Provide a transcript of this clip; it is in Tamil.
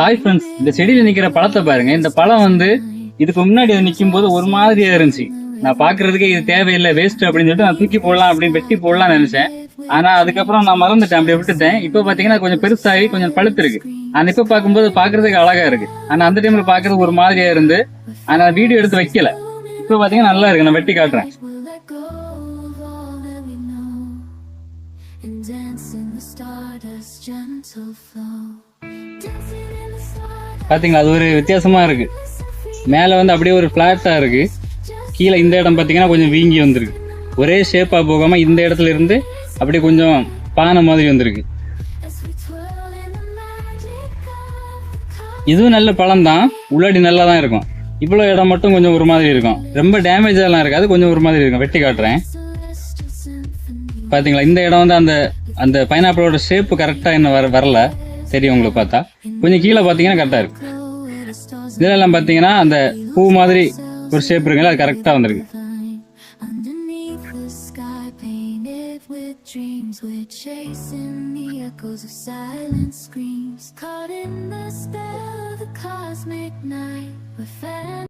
ஹாய் ஃப்ரெண்ட்ஸ் இந்த செடியில் நிற்கிற பழத்தை பாருங்க. இந்த பழம் வந்து இதுக்கு முன்னாடி அது நிற்கும் போது ஒரு மாதிரியா இருந்துச்சு. நான் பாக்குறதுக்கே இது தேவையில்லை வேஸ்ட் அப்படின்னு சொல்லிட்டு நான் தூக்கி போடலாம் அப்படின்னு வெட்டி போடலாம்னு நினைச்சேன். ஆனா அதுக்கப்புறம் நான் மறந்துட்டேன் அப்படி விட்டுட்டேன். இப்போ பாத்தீங்கன்னா கொஞ்சம் பெருசாகி கொஞ்சம் பழுத்து இருக்கு ஆனா இப்ப பார்க்கும்போது பாக்குறதுக்கு அழகா இருக்கு. ஆனா அந்த டைம்ல பாக்குறது ஒரு மாதிரியா இருந்து ஆனா வீடியோ எடுத்து வைக்கல. இப்போ பாத்தீங்கன்னா நல்லா இருக்கு. நான் வெட்டி காட்டுறேன். And dance in the stardust gentle flow. Dancing பாத்தீங்களா அது ஒரு வித்தியாசமா இருக்கு. மேல வந்து அப்படியே ஒரு பிளாட்டா இருக்கு. கீழே இந்த இடம் பாத்தீங்கன்னா கொஞ்சம் வீங்கி வந்திருக்கு. ஒரே ஷேப்பா போகாம இந்த இடத்துல இருந்து அப்படியே கொஞ்சம் பானை மாதிரி வந்திருக்கு. இதுவும் நல்ல பழம் தான். உள்ளாடி நல்லா தான் இருக்கும். இவ்வளோ இடம் மட்டும் கொஞ்சம் ஒரு மாதிரி இருக்கும். ரொம்ப டேமேஜ் எல்லாம் இருக்காது. கொஞ்சம் ஒரு மாதிரி இருக்கும். வெட்டி காட்டுறேன். Celestial பாத்தீங்களா இந்த இடம் வந்து அந்த அந்த பைனாப்பிளோட ஷேப்பு கரெக்டாக இன்னும் வர வரல. தெரியும் பெரியவங்களுக்கு பார்த்தா கொஞ்சம் கீழே பார்த்தீங்கன்னா கரெக்டாக இருக்குது இதெல்லாம் பார்த்தீங்கன்னா அந்த பூ மாதிரி ஒரு ஷேப் இருக்குங்களா அது கரெக்டாக வந்திருக்கு